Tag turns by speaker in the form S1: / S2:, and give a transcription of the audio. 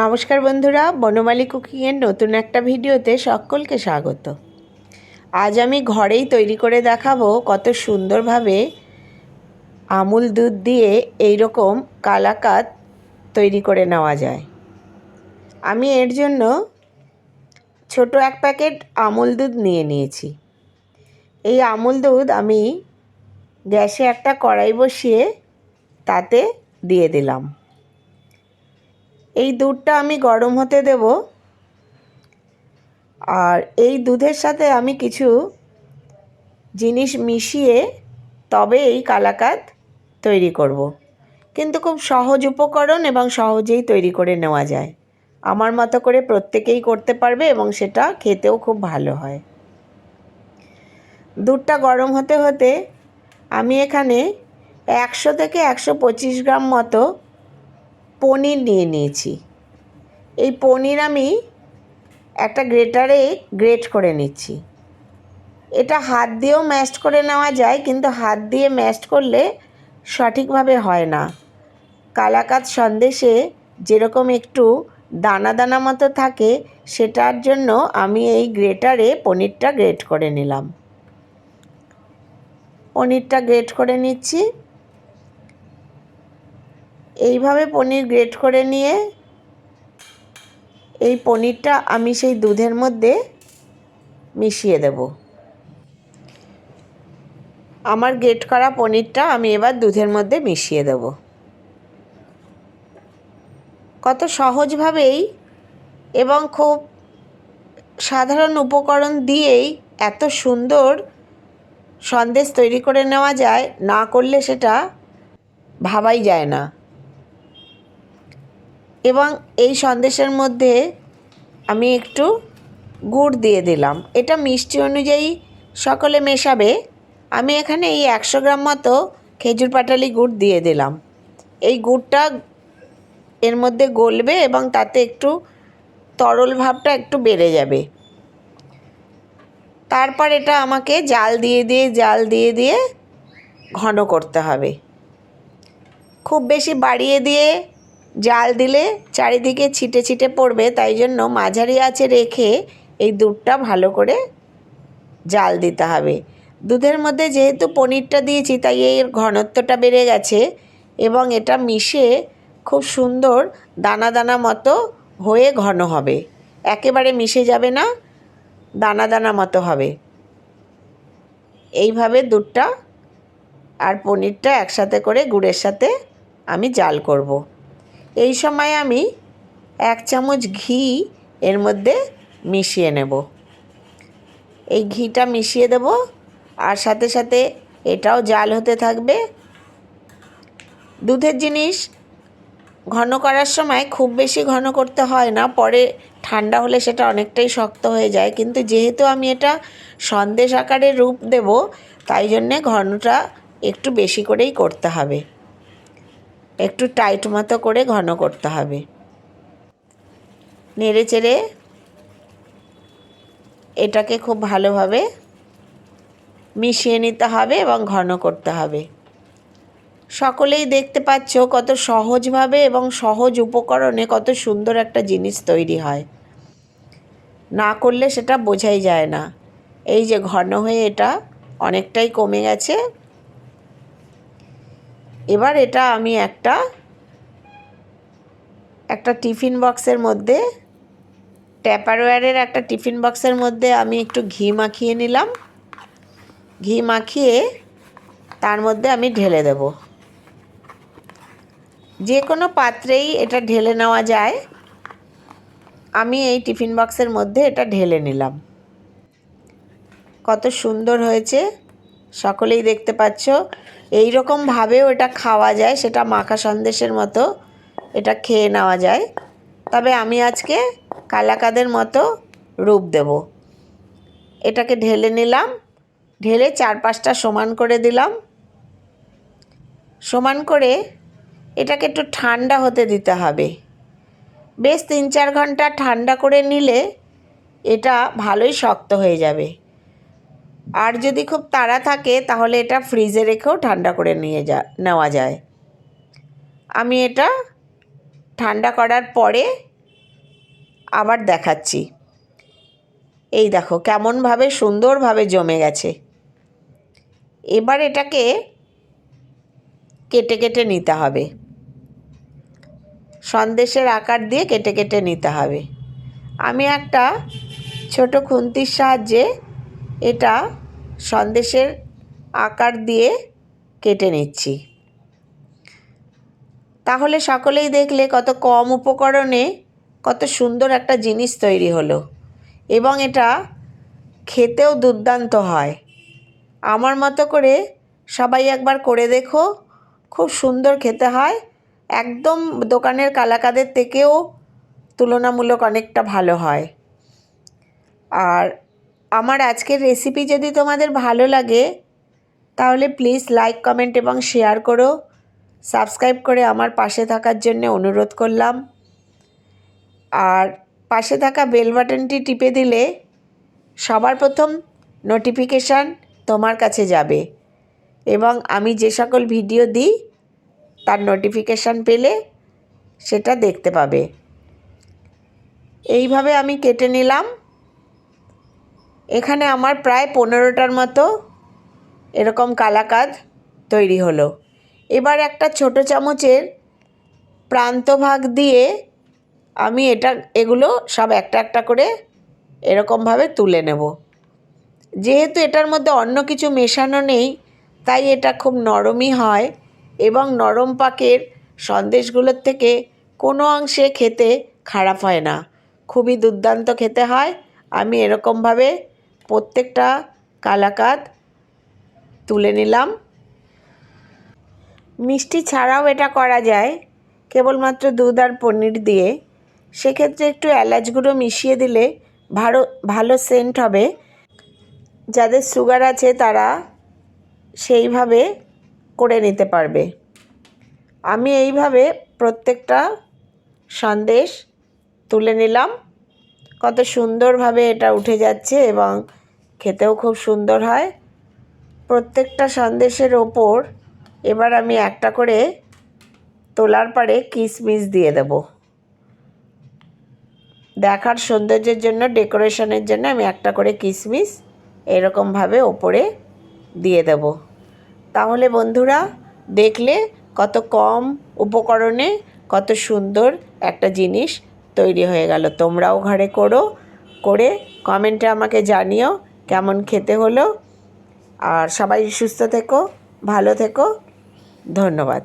S1: নমস্কার বন্ধুরা, বনমালী কুকিংয়ের নতুন একটা ভিডিওতে সকলকে স্বাগত। আজ আমি ঘরেই তৈরি করে দেখাবো কত সুন্দরভাবে আমুল দুধ দিয়ে এই রকম কালাকাত তৈরি করে নেওয়া যায়। আমি এর জন্য ছোট এক প্যাকেট আমুল দুধ নিয়ে নিয়েছি। এই আমুল দুধ আমি গ্যাসে একটা কড়াই বসিয়ে তাতে দিয়ে দিলাম। এই দুধটা আমি গরম হতে দেব। আর এই দুধের সাথে আমি কিছু জিনিস মিশিয়ে তবে এই কালাকাত তৈরি করব। কিন্তু খুব সহজ উপকরণ এবং সহজেই তৈরি করে নেওয়া যায়। আমার মতো করে প্রত্যেকেই করতে পারবে এবং সেটা খেতেও খুব ভালো হয়। দুধটা গরম হতে হতে আমি এখানে একশো থেকে একশো পঁচিশ গ্রাম মতো পনির নিয়ে নিয়েছি। এই পনির আমি একটা গ্রেটারে গ্রেট করে নিচ্ছি। এটা হাত দিয়েও ম্যাশড করে নেওয়া যায়, কিন্তু হাত দিয়ে ম্যাশড করলে সঠিকভাবে হয় না। কালাকাত সন্দেশে যেরকম একটু দানা দানা মতো থাকে, সেটার জন্য আমি এই গ্রেটারে পনিরটা গ্রেট করে নিলাম। পনিরটা গ্রেট করে নিচ্ছি। এইভাবে পনির গ্রেট করে নিয়ে এই পনিরটা আমি সেই দুধের মধ্যে মিশিয়ে দেব। আমার গ্রেট করা পনিরটা আমি এবার দুধের মধ্যে মিশিয়ে দেব। কত সহজভাবেই এবং খুব সাধারণ উপকরণ দিয়েই এত সুন্দর সন্দেশ তৈরি করে নেওয়া যায়, না করলে সেটা ভাবাই যায় না। এবং এই সন্দেশের মধ্যে আমি একটু গুড় দিয়ে দিলাম। এটা মিষ্টি অনুযায়ী সকলে মেশাবে। আমি এখানে এই একশো গ্রাম মতো খেজুর পাটালি গুড় দিয়ে দিলাম। এই গুড়টা এর মধ্যে গলবে এবং তাতে একটু তরল ভাবটা একটু বেড়ে যাবে। তারপর এটা আমাকে জাল দিয়ে দিয়ে, জাল দিয়ে দিয়ে ঘন করতে হবে। খুব বেশি বাড়িয়ে দিয়ে জাল দিলে চারিদিকে ছিটে ছিটে পড়বে, তাই জন্য মাঝারি আঁচে রেখে এই দুধটা ভালো করে জাল দিতে হবে। দুধের মধ্যে যেহেতু পনিরটা দিয়েছি, তাই এর ঘনত্বটা বেড়ে গেছে এবং এটা মিশে খুব সুন্দর দানা দানা মতো হয়ে ঘন হবে। একেবারে মিশে যাবে না, দানা দানা মতো হবে। এইভাবে দুধটা আর পনিরটা একসাথে করে গুড়ের সাথে আমি জাল করব। এই সময় আমি এক চামচ ঘি এর মধ্যে মিশিয়ে নেব। এই ঘিটা মিশিয়ে দেব আর সাথে সাথে এটাও জাল হতে থাকবে। দুধের জিনিস ঘন করার সময় খুব বেশি ঘন করতে হয় না, পরে ঠান্ডা হলে সেটা অনেকটাই শক্ত হয়ে যায়। কিন্তু যেহেতু আমি এটা সন্দেশ আকারে রূপ দেব, তাই জন্যে ঘনটা একটু বেশি করেই করতে হবে। একটু টাইট মতো করে ঘন করতে হবে। নেড়ে চেড়ে এটাকে খুব ভালোভাবে মিশিয়ে নিতে হবে এবং ঘন করতে হবে। সকলেই দেখতে পাচ্ছ কত সহজভাবে এবং সহজ উপকরণে কত সুন্দর একটা জিনিস তৈরি হয়। না করলে সেটা বোঝাই যায় না। এই যে ঘন হয়ে এটা অনেকটাই কমে গেছে। এবার এটা আমি একটা একটা টিফিন বক্সের মধ্যে ট্যাপারওয়্যারের একটা টিফিন বক্সের মধ্যে আমি একটু ঘি মাখিয়ে নিলাম। ঘি মাখিয়ে তার মধ্যে আমি ঢেলে দেব। যে কোনো পাত্রেই এটা ঢেলে নেওয়া যায়। আমি এই টিফিন বক্সের মধ্যে এটা ঢেলে নিলাম। কত সুন্দর হয়েছে। সকলেই দেখতে পাচ্ছ। এই রকমভাবেও এটা খাওয়া যায়, সেটা মাখা সন্দেশের মতো এটা খেয়ে নেওয়া যায়। তবে আমি আজকে কালাকাদের মতো রূপ দেব। এটাকে ঢেলে নিলাম, ঢেলে চার পাঁচটা সমান করে দিলাম। সমান করে এটাকে একটু ঠান্ডা হতে দিতে হবে। বেশ তিন চার ঘণ্টা ঠান্ডা করে নিলে এটা ভালোই শক্ত হয়ে যাবে। আর যদি খুব তাড়া থাকে, তাহলে এটা ফ্রিজে রেখেও ঠান্ডা করে নিয়ে যা, নেওয়া যায়। আমি এটা ঠান্ডা করার পরে আবার দেখাচ্ছি। এই দেখো, কেমনভাবে সুন্দরভাবে জমে গেছে। এবার এটাকে কেটে কেটে নিতে হবে। সন্দেশের আকার দিয়ে কেটে কেটে নিতে হবে। আমি একটা ছোট খুন্তির সাহায্যে এটা সন্দেশের আকার দিয়ে কেটে নিচ্ছি। তাহলে সকলেই দেখলে কত কম উপকরণে কত সুন্দর একটা জিনিস তৈরি হলো। এবং এটা খেতেও দুর্দান্ত হয়। আমার মতো করে সবাই একবার করে দেখো, খুব সুন্দর খেতে হয়। একদম দোকানের কালাকাদের থেকেও তুলনামূলক অনেকটা ভালো হয়। আর আমার আজকের রেসিপি যদি তোমাদের ভালো লাগে, তাহলে প্লিজ লাইক কমেন্ট এবং শেয়ার করো। সাবস্ক্রাইব করে আমার পাশে থাকার জন্য অনুরোধ করলাম। আর পাশে থাকা বেল বাটনটি টিপে দিলে সবার প্রথম নোটিফিকেশান তোমার কাছে যাবে। এবং আমি যে সকল ভিডিও দিই, তার নোটিফিকেশান পেলে সেটা দেখতে পাবে। এইভাবে আমি কেটে নিলাম। এখানে আমার প্রায় পনেরোটার মতো এরকম কালাকাদ তৈরি হলো। এবার একটা ছোট চামচের প্রান্তভাগ দিয়ে আমি এটা, এগুলো সব একটা একটা করে এরকমভাবে তুলে নেব। যেহেতু এটার মধ্যে অন্য কিছু মেশানো নেই, তাই এটা খুব নরমই হয় এবং নরম পাকের সন্দেশগুলোর থেকে কোনো অংশে খেতে খারাপ হয় না। খুবই দুর্দান্ত খেতে হয়। আমি এরকমভাবে প্রত্যেকটা কালাকাদ তুলে নিলাম। মিষ্টি ছাড়াও এটা করা যায়, কেবলমাত্র দুধ আর পনির দিয়ে। সেক্ষেত্রে একটু এলাচ গুঁড়ো মিশিয়ে দিলে ভালো ভালো সেন্ট হবে। যাদের সুগার আছে তারা সেইভাবে করে নিতে পারবে। আমি এইভাবে প্রত্যেকটা সন্দেশ তুলে নিলাম। কত সুন্দরভাবে এটা উঠে যাচ্ছে এবং খেতেও খুব সুন্দর হয়। প্রত্যেকটা সন্দেশের ওপর এবার আমি একটা করে তোলার পরে কিশমিশ দিয়ে দেব। দেখার সৌন্দর্যের জন্য, ডেকোরেশনের জন্য আমি একটা করে কিশমিশ এরকমভাবে ওপরে দিয়ে দেব। তাহলে বন্ধুরা, দেখলে কত কম উপকরণে কত সুন্দর একটা জিনিস তৈরি হয়ে গেল। তোমরাও ঘরে করো, করে কমেন্টে আমাকে জানিও। কেমন খেতে হলো। আর সবাই সুস্থ থেকো ভালো থেকো। ধন্যবাদ।